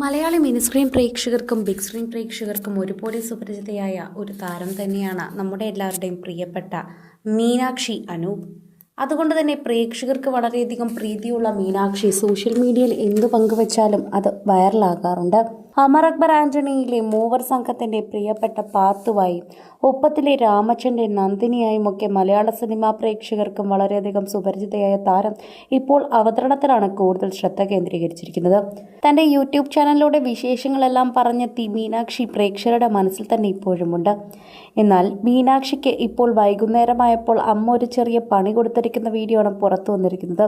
Malayali mini screen പ്രേക്ഷകർക്കും big screen പ്രേക്ഷകർക്കും ഒരുപോലെ സുപരിചിതയായ ഒരു താരം തന്നെയാണ് നമ്മുടെ എല്ലാവരുടെയും പ്രിയപ്പെട്ട മീനാക്ഷി അനൂപ്. അതുകൊണ്ട് തന്നെ പ്രേക്ഷകർക്ക് വളരെയധികം പ്രീതിയുള്ള മീനാക്ഷി സോഷ്യൽ മീഡിയയിൽ എന്തു പങ്കുവച്ചാലും അത് വൈറലാകാറുണ്ട് അമർ അക്ബർ ആന്റണിയിലെ മൂവർ സംഘത്തിന്റെ പ്രിയപ്പെട്ട പാത്തുവായും ഒപ്പത്തിലെ രാമച്ചന്റെ നന്ദിനിയായും ഒക്കെ മലയാള സിനിമാ പ്രേക്ഷകർക്കും വളരെയധികം സുപരിചിതയായ താരം ഇപ്പോൾ അവതരണത്തിലാണ് കൂടുതൽ ശ്രദ്ധ കേന്ദ്രീകരിച്ചിരിക്കുന്നത്. തന്റെ യൂട്യൂബ് ചാനലിലൂടെ വിശേഷങ്ങളെല്ലാം പറഞ്ഞെത്തി മീനാക്ഷി പ്രേക്ഷകരുടെ മനസ്സിൽ തന്നെ ഇപ്പോഴുമുണ്ട്. എന്നാൽ മീനാക്ഷിക്ക് ഇപ്പോൾ വൈകുന്നേരമായപ്പോൾ അമ്മ ഒരു ചെറിയ പണി കൊടുത്തിരിക്കുന്ന വീഡിയോ ആണ് പുറത്തു വന്നിരിക്കുന്നത്.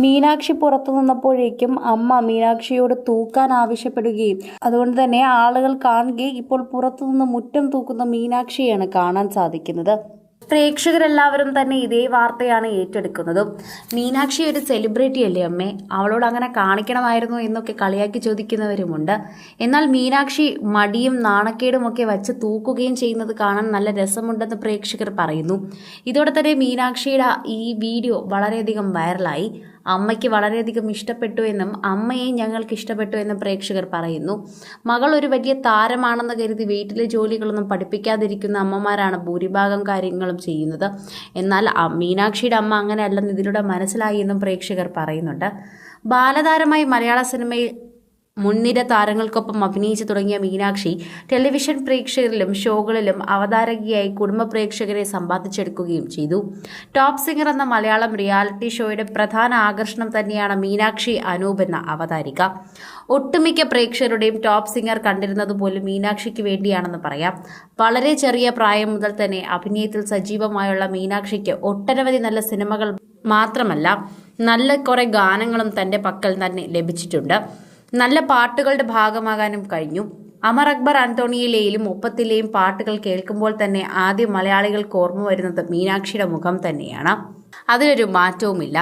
മീനാക്ഷി പുറത്തു നിന്നപ്പോഴേക്കും അമ്മ മീനാക്ഷിയോട് തൂക്കാൻ ആവശ്യപ്പെടുകയും അതുകൊണ്ട് തന്നെ ആളുകൾ കാണുകയെ ഇപ്പോൾ പുറത്തുനിന്ന് മുറ്റം തൂക്കുന്ന മീനാക്ഷിയാണ് കാണാൻ സാധിക്കുന്നത്. പ്രേക്ഷകരെല്ലാവരും തന്നെ ഇതേ വാർത്തയാണ് ഏറ്റെടുക്കുന്നതും. മീനാക്ഷി ഒരു സെലിബ്രിറ്റി അല്ലേ അമ്മേ? അവളോട് അങ്ങനെ കാണിക്കണമായിരുന്നു എന്നൊക്കെ കളിയാക്കി ചോദിക്കുന്നവരുമുണ്ട്. എന്നാൽ മീനാക്ഷി മടിയും നാണക്കേടും ഒക്കെ വച്ച് തൂക്കുകയും ചെയ്യുന്നത് കാണാൻ നല്ല രസമുണ്ടെന്ന് പ്രേക്ഷകർ പറയുന്നു. ഇതോടെ തന്നെ മീനാക്ഷിയുടെ ഈ വീഡിയോ വളരെയധികം വൈറലായി അമ്മയ്ക്ക് വളരെയധികം ഇഷ്ടപ്പെട്ടു എന്നും അമ്മയെ ഞങ്ങൾക്ക് ഇഷ്ടപ്പെട്ടു എന്നും പ്രേക്ഷകർ പറയുന്നു. മകൾ ഒരു വലിയ താരമാണെന്ന് കരുതി വീട്ടിലെ ജോലികളൊന്നും പഠിപ്പിക്കാതിരിക്കുന്ന അമ്മമാരാണ് ഭൂരിഭാഗം കാര്യങ്ങളും ചെയ്യുന്നത്. എന്നാൽ മീനാക്ഷിയുടെ അമ്മ അങ്ങനെ അല്ലെന്ന് ഇതിലൂടെ മനസ്സിലായി എന്നും പ്രേക്ഷകർ പറയുന്നുണ്ട്. ബാലതാരമായി മലയാള സിനിമയിൽ മുൻനിര താരങ്ങൾക്കൊപ്പം അഭിനയിച്ചു തുടങ്ങിയ മീനാക്ഷി ടെലിവിഷൻ പ്രേക്ഷകരിലും ഷോകളിലും അവതാരകയായി കുടുംബ പ്രേക്ഷകരെ സമ്പാദിച്ചെടുക്കുകയും ചെയ്തു. ടോപ്പ് സിംഗർ എന്ന മലയാളം റിയാലിറ്റി ഷോയുടെ പ്രധാന ആകർഷണം തന്നെയാണ് മീനാക്ഷി അനൂപ് എന്ന അവതാരിക. ഒട്ടുമിക്ക പ്രേക്ഷകരുടെയും ടോപ്പ് സിംഗർ കണ്ടിരുന്നത് പോലും മീനാക്ഷിക്ക് വേണ്ടിയാണെന്ന് പറയാം. വളരെ ചെറിയ പ്രായം മുതൽ തന്നെ അഭിനയത്തിൽ സജീവമായുള്ള മീനാക്ഷിക്ക് ഒട്ടനവധി നല്ല സിനിമകൾ മാത്രമല്ല നല്ല കുറേ ഗാനങ്ങളും തന്റെ പക്കൽ തന്നെ ലഭിച്ചിട്ടുണ്ട്. നല്ല പാട്ടുകളുടെ ഭാഗമാകാനും കഴിഞ്ഞു. അമർ അക്ബർ ആന്റോണിയിലെയും ഒപ്പത്തിലെയും പാട്ടുകൾ കേൾക്കുമ്പോൾ തന്നെ ആദ്യം മലയാളികൾക്ക് ഓർമ്മ വരുന്നത് മീനാക്ഷിയുടെ മുഖം തന്നെയാണ്. അതിലൊരു മാറ്റവുമില്ല.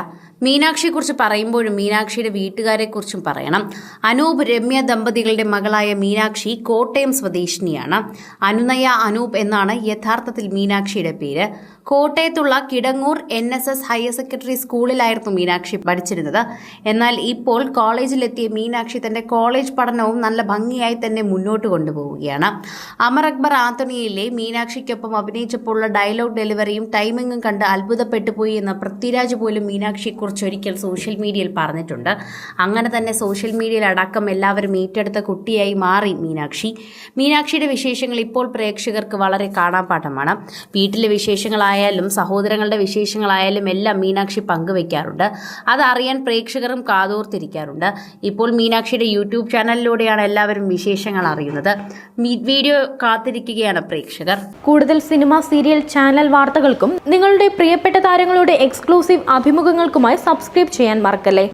മീനാക്ഷിയെക്കുറിച്ച് പറയുമ്പോഴും മീനാക്ഷിയുടെ വീട്ടുകാരെക്കുറിച്ചും പറയണം. അനൂപ് രമ്യ ദമ്പതികളുടെ മകളായ മീനാക്ഷി കോട്ടയം സ്വദേശിനിയാണ്. അനുനയ അനൂപ് എന്നാണ് യഥാർത്ഥത്തിൽ മീനാക്ഷിയുടെ പേര്. കോട്ടയത്തുള്ള Kidangoor N S S higher secondary സ്കൂളിലായിരുന്നു മീനാക്ഷി പഠിച്ചിരുന്നത്. എന്നാൽ ഇപ്പോൾ കോളേജിലെത്തിയ മീനാക്ഷി തന്റെ കോളേജ് പഠനവും നല്ല ഭംഗിയായി തന്നെ മുന്നോട്ട് കൊണ്ടുപോവുകയാണ്. അമർ അക്ബർ ആന്റണിയിലെ മീനാക്ഷിക്കൊപ്പം അഭിനയിച്ചപ്പോഴുള്ള ഡയലോഗ് ഡെലിവറിയും ടൈമിങ്ങും കണ്ട് അത്ഭുതപ്പെട്ടു പോയി എന്ന് പൃഥ്വിരാജ് പോലും മീനാക്ഷിയെക്കുറിച്ച് ഒരിക്കൽ സോഷ്യൽ മീഡിയയിൽ പറഞ്ഞിട്ടുണ്ട്. അങ്ങനെ തന്നെ സോഷ്യൽ മീഡിയയിൽ അടക്കം എല്ലാവരും ഏറ്റെടുത്ത കുട്ടിയായി മാറി മീനാക്ഷി. മീനാക്ഷിയുടെ വിശേഷങ്ങൾ ഇപ്പോൾ പ്രേക്ഷകർക്ക് വളരെ കാണാൻ പാഠമാണ്. വീട്ടിലെ വിശേഷങ്ങളായാലും സഹോദരങ്ങളുടെ വിശേഷങ്ങളായാലും എല്ലാം മീനാക്ഷി പങ്കുവയ്ക്കാറുണ്ട് അതറിയാൻ പ്രേക്ഷകരും കാതോർത്തിരിക്കാറുണ്ട്. ഇപ്പോൾ മീനാക്ഷിയുടെ യൂട്യൂബ് ചാനലിലൂടെയാണ് എല്ലാവരും വിശേഷങ്ങൾ അറിയുന്നത്. വീഡിയോ കാത്തിരിക്കുകയാണ് പ്രേക്ഷകർ. കൂടുതൽ സിനിമ സീരിയൽ ചാനൽ വാർത്തകൾക്കും നിങ്ങളുടെ പ്രിയപ്പെട്ട താരങ്ങളുടെ എക്സ്ക്ലൂസീവ് അഭിമുഖങ്ങൾക്കുമായി സബ്സ്ക്രൈബ് ചെയ്യാൻ മറക്കല്ലേ